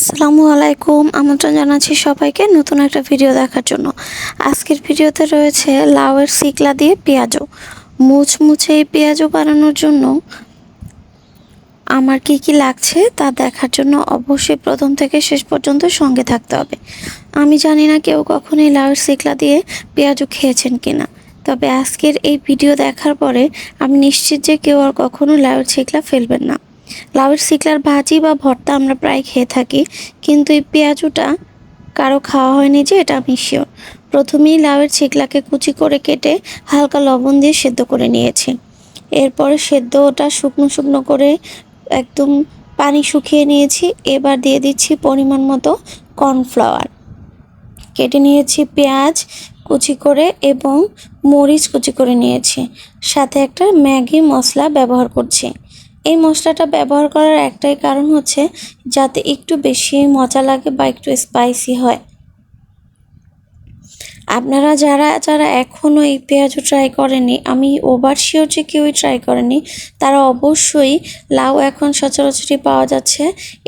আসসালামু আলাইকুম। আমন্ত্রণ জানাচ্ছি সবাইকে নতুন একটা ভিডিও দেখার জন্য। আজকের ভিডিওতে রয়েছে লাউয়ের সিকলা দিয়ে পেঁয়াজও মুচমুচে এই পেঁয়াজও বানানোর জন্য আমার কি কি লাগছে তা দেখার জন্য অবশ্যই প্রথম থেকে শেষ পর্যন্ত সঙ্গে থাকতে হবে। আমি জানি না কেউ কখনোই লাউয়ের সিকলা দিয়ে পেঁয়াজও খেয়েছেন কিনা। তবে আজকের এই ভিডিও দেখার পরে আমি নিশ্চিত যে কেউ আর কখনো লাউয়ের ছিকলা ফেলবেন না। লাউয়ের সিকলার ভাজি বা ভর্তা আমরা প্রায় খেয়ে থাকি, কিন্তু এই পেঁয়াজুটা কারও খাওয়া হয়নি যে, এটা আমি শিওর প্রথমেই লাউয়ের ছিকলাকে কুচি করে কেটে হালকা লবণ দিয়ে সেদ্ধ করে নিয়েছি। এরপরে সেদ্ধ ওটা শুকনো শুকনো করে একদম পানি শুকিয়ে নিয়েছি, এবার দিয়ে দিচ্ছি পরিমাণ মতো কর্নফ্লাওয়ার। কেটে নিয়েছি পেঁয়াজ কুচি করে এবং মরিচ কুচি করে নিয়েছি। সাথে একটা ম্যাগি মশলা ব্যবহার করছি। এই মশলাটা ব্যবহার করার একটাই কারণ হচ্ছে যাতে একটু বেশি মজা লাগে বা একটু স্পাইসি হয়। আপনারা যারা যারা এখনও এই পেঁয়াজও ট্রাই করেনি আমি ওভার যে কেউই ট্রাই করেনি তারা অবশ্যই লাউ এখন সচরাচরই পাওয়া যাচ্ছে,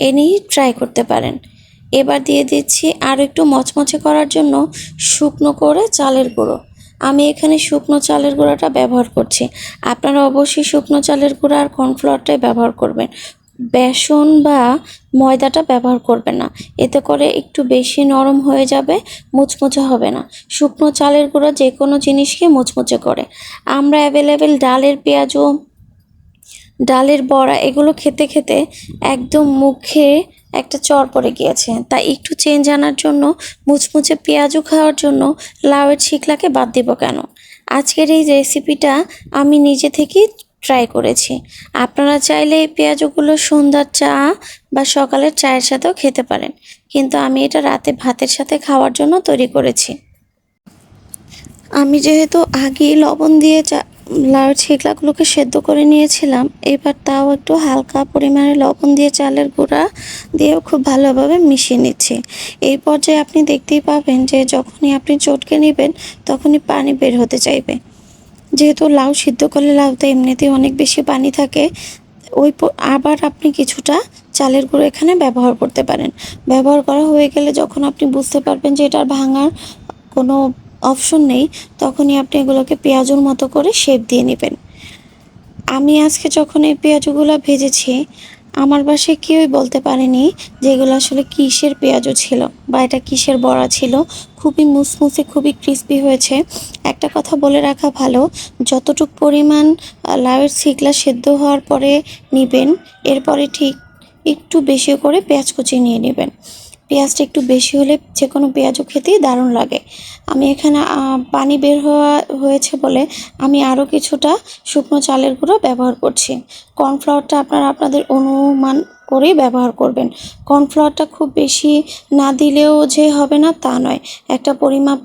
এ নিয়েই ট্রাই করতে পারেন। এবার দিয়ে দিচ্ছি আর একটু মচমচে করার জন্য শুকনো করে চালের গুঁড়ো। আমি এখানে শুকনো চালের গুঁড়োটা ব্যবহার করছি। আপনারা অবশ্যই শুকনো চালের গুঁড়ো আর কর্নফ্লাওয়ারটাই ব্যবহার করবেন। বেসন বা ময়দাটা ব্যবহার করবে না। এতে করে একটু বেশি নরম হয়ে যাবে, মুচমুচে হবে না। শুকনো চালের গুঁড়ো যে কোনো জিনিসকে মুচমুচে করে। আমরা অ্যাভেলেবেল ডালের পেঁয়াজও, ডালের বড়া এগুলো খেতে খেতে একদম মুখে একটা চর পড়ে গিয়েছে। তাই একটু চেঞ্জ আনার জন্য, মুচমুচে পেঁয়াজও খাওয়ার জন্য লাউয়ের ছিকলাকে বাদ দিব কেন? আজকের এই রেসিপিটা আমি নিজে থেকেই ট্রাই করেছি। আপনারা চাইলে এই পেঁয়াজগুলো সন্ধ্যার চা বা সকালের চায়ের সাথেও খেতে পারেন। কিন্তু আমি এটা রাতে ভাতের সাথে খাওয়ার জন্য তৈরি করেছি। আমি যেহেতু আগেই লবণ দিয়ে চা লাউয়ের ছিকলাগুলোকে সেদ্ধ করে নিয়েছিলাম। এবার তাও একটু হালকা পরিমাণে লবণ দিয়ে চালের গুঁড়া দিয়েও খুব ভালোভাবে মিশিয়ে নিচ্ছি। এই পর্যায়ে আপনি দেখতেই পাবেন যে যখনই আপনি চটকে নেবেন, তখনই পানি বের হতে চাইবে। যেহেতু লাউ সিদ্ধ করলে লাউতে এমনিতেই অনেক বেশি পানি থাকে, ওই আবার আপনি কিছুটা চালের গুঁড়ো এখানে ব্যবহার করতে পারেন। ব্যবহার করা হয়ে গেলে যখন আপনি বুঝতে পারবেন যে এটার ভাঙার কোনো অপশন নেই, তখনই আপনি এগুলোকে পেঁয়াজুর মতো করে শেপ দিয়ে নেবেন। আমি আজকে যখন এই পেঁয়াজগুলো ভেজেছি, আমার বাসায় কেউই বলতে পারেনি যে এগুলো আসলে কিসের পেঁয়াজও ছিল বা এটা কিসের বড়া ছিল। খুবই মুসমুসে, খুবই ক্রিস্পি হয়েছে। একটা কথা বলে রাখা ভালো, যতটুক পরিমাণ লাউয়ের ছিকলা সেদ্ধ হওয়ার পরে নেবেন, এরপরে ঠিক একটু বেশি করে পেঁয়াজ কুচি নিয়ে নেবেন। পেঁয়াজটা একটু বেশি হলে যে কোনো পেঁয়াজও খেতেই দারুণ লাগে। আমি এখানে পানি বের হওয়া হয়েছে বলে আমি আরও কিছুটা শুকনো চালের গুঁড়ো ব্যবহার করছি। কর্নফ্লাওয়ারটা আপনারা আপনাদের অনুমান করেই ব্যবহার করবেন। কর্নফ্লাওয়ারটা খুব বেশি না দিলেও যে হবে না তা নয়। একটা পরিমাপ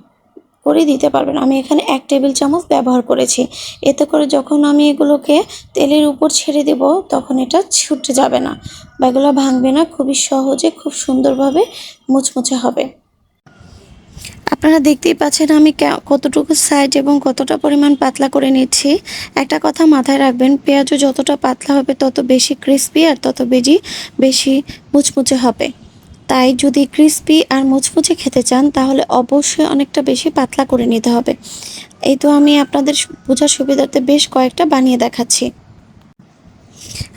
করে দিতে পারবেন। আমি এখানে এক টেবিল চামচ ব্যবহার করেছি। এতে করে যখন আমি এগুলোকে তেলের উপর ছেড়ে দেব, তখন এটা ছুটে যাবে না বা এগুলো ভাঙবে না। খুবই সহজে, খুব সুন্দরভাবে মুচমুচে হবে। আপনারা দেখতেই পাচ্ছেন আমি কতটুকু সাইজ এবং কতটা পরিমাণ পাতলা করে নিচ্ছি। একটা কথা মাথায় রাখবেন, পেঁয়াজও যতটা পাতলা হবে, তত বেশি ক্রিস্পি আর তত বেশি বেশি মুচমুচে হবে। তাই যদি ক্রিস্পি আর মুচমুচে খেতে চান, তাহলে অবশ্যই অনেকটা বেশি পাতলা করে নিতে হবে। এই তো আমি আপনাদের বোঝার সুবিধার্থে বেশ কয়েকটা বানিয়ে দেখাচ্ছি।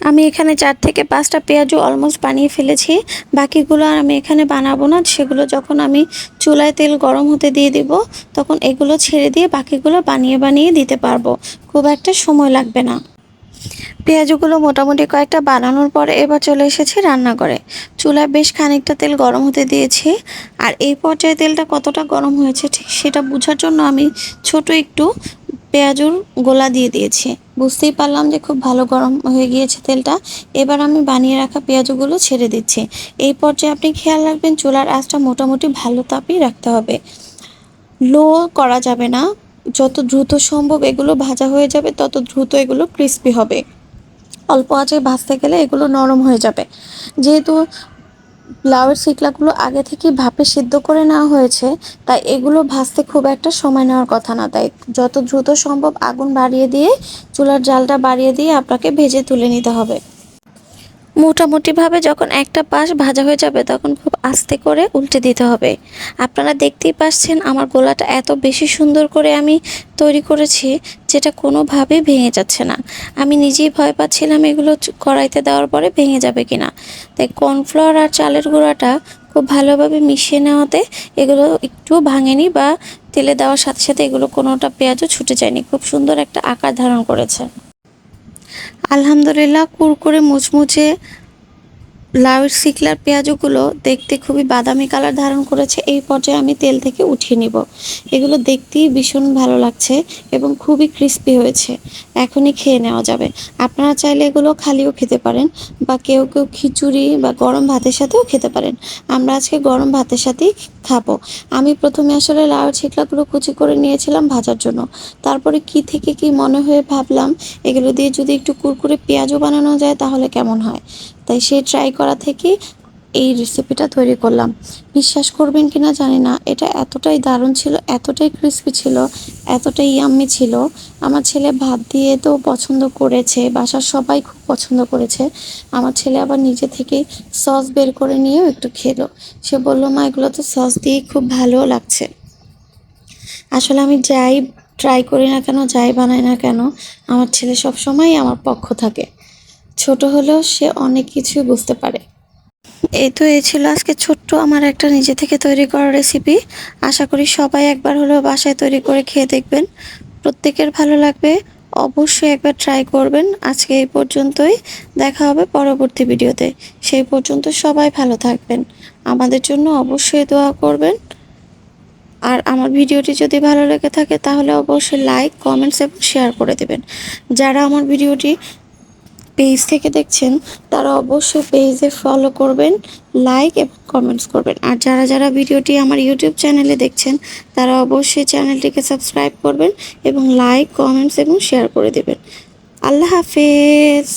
আমি এখানে চার থেকে পাঁচটা পেঁয়াজও অলমোস্ট বানিয়ে ফেলেছি। বাকিগুলো আর আমি এখানে বানাবো না। সেগুলো যখন আমি চুলায় তেল গরম হতে দিয়ে দিব, তখন এগুলো ছেড়ে দিয়ে বাকিগুলো বানিয়ে বানিয়ে দিতে পারব। খুব একটা সময় লাগবে না। পেঁয়াজগুলো মোটামুটি কয়েকটা বানানোর পরে এবার চলে এসেছি রান্নাঘরে। চুলায় বেশ খানিকটা তেল গরম হতে দিয়েছি। আর এই পর্যায়ে তেলটা কতটা গরম হয়েছে ঠিক সেটা বোঝার জন্য আমি ছোট একটু পেঁয়াজুর গোলা দিয়ে দিয়েছি। বুঝতেই পারলাম যে খুব ভালো গরম হয়ে গিয়েছে তেলটা। এবার আমি বানিয়ে রাখা পেঁয়াজগুলো ছেড়ে দিচ্ছি। এই পর্যায়ে আপনি খেয়াল রাখবেন চুলার আঁচটা মোটামুটি ভালো তাপেই রাখতে হবে। লো করা যাবে না। যত দ্রুত সম্ভব এগুলো ভাজা হয়ে যাবে, তত দ্রুত এগুলো ক্রিস্পি হবে। অল্প আঁচে ভাজতে গেলে এগুলো নরম হয়ে যাবে। যেহেতু লাউয়ের শিকলাগুলো আগে থেকে ভাপে সিদ্ধ করে নেওয়া হয়েছে, তাই এগুলো ভাজতে খুব একটা সময় নেওয়ার কথা না। তাই যত দ্রুত সম্ভব আগুন বাড়িয়ে দিয়ে, চুলার জালটা বাড়িয়ে দিয়ে আপনাকে ভেজে তুলে নিতে হবে। মোটামুটিভাবে যখন একটা পাশ ভাজা হয়ে যাবে, তখন খুব আস্তে করে উল্টে দিতে হবে। আপনারা দেখতেই পাচ্ছেন আমার গোলাটা এত বেশি সুন্দর করে আমি তৈরি করেছি, যেটা কোনোভাবেই ভেঙে যাচ্ছে না। আমি নিজেই ভয় পাচ্ছিলাম এগুলো কড়াইতে দেওয়ার পরে ভেঙে যাবে কিনা। তাই কর্নফ্লাওয়ার আর চালের গুঁড়াটা খুব ভালোভাবে মিশিয়ে নেওয়াতে এগুলো একটু ভাঙেনি বা তেলে দেওয়ার সাথে সাথে এগুলো কোনোটা পেঁয়াজও ছুটে যায়নি। খুব সুন্দর একটা আকার ধারণ করেছে। আলহামদুলিল্লাহ কুরকুরে মুচমুচে লাউয়ের শিকলার পেঁয়াজগুলো দেখতে খুবই বাদামি কালার ধারণ করেছে। এই পর্যায়ে আমি তেল থেকে উঠিয়ে নিব। এগুলো দেখতেই ভীষণ ভালো লাগছে এবং খুবই ক্রিস্পি হয়েছে। এখনই খেয়ে নেওয়া যাবে। আপনারা চাইলে এগুলো খালিও খেতে পারেন বা কেউ কেউ খিচুড়ি বা গরম ভাতের সাথেও খেতে পারেন। আমরা আজকে গরম ভাতের সাথেই খাব। আমি প্রথমে আসলে লাউয়ের ছিকলাগুলো কুচি করে নিয়েছিলাম ভাজার জন্য। তারপরে কি থেকে কি মনে হয়ে ভাবলাম, এগুলো দিয়ে যদি একটু কুরকুরে পেঁয়াজও বানানো যায় তাহলে কেমন হয়? তাই সেই ট্রাই করা থেকে এই রেসিপিটা তৈরি করলাম। বিশ্বাস করবেন কি না জানি না, এটা এতটাই দারুণ ছিল, এতটাই ক্রিস্পি ছিল, এতটাই ইয়াম্মি ছিল। আমার ছেলে ভাত দিয়ে তো পছন্দ করেছে, বাসার সবাই খুব পছন্দ করেছে। আমার ছেলে আবার নিজে থেকে সস বের করে নিয়েও একটু খেলো। সে বলল, মা, এগুলো তো সস দিয়ে খুব ভালো লাগছে। আসলে আমি যাই ট্রাই করি না কেন, যাই বানাই না কেন, আমার ছেলে সব সময় আমার পক্ষ থাকে। ছোট হলেও সে অনেক কিছুই বুঝতে পারে। এই তো এই ছিল আজকে ছোট্ট আমার একটা নিজে থেকে তৈরি করা রেসিপি আশা করি সবাই একবার হলেও বাসায় তৈরি করে খেয়ে দেখবেন। প্রত্যেকের ভালো লাগবে, অবশ্যই একবার ট্রাই করবেন। আজকে এই পর্যন্তই, দেখা হবে পরবর্তী ভিডিওতে। সেই পর্যন্ত সবাই ভালো থাকবেন। আমাদের জন্য অবশ্যই দোয়া করবেন। আর আমার ভিডিওটি যদি ভালো লেগে থাকে তাহলে অবশ্যই লাইক কমেন্টস এবং শেয়ার করে দেবেন। যারা আমার ভিডিওটি পেজ থেকে দেখছেন, তারা অবশ্যই পেজে ফলো করবেন লাইক এবং কমেন্টস করবেন। আর যারা যারা ভিডিওটি আমার ইউটিউব চ্যানেলে দেখছেন, তারা অবশ্যই চ্যানেলটিকে সাবস্ক্রাইব করবেন এবং লাইক কমেন্টস এবং শেয়ার করে দেবেন। আল্লাহ হাফেজ।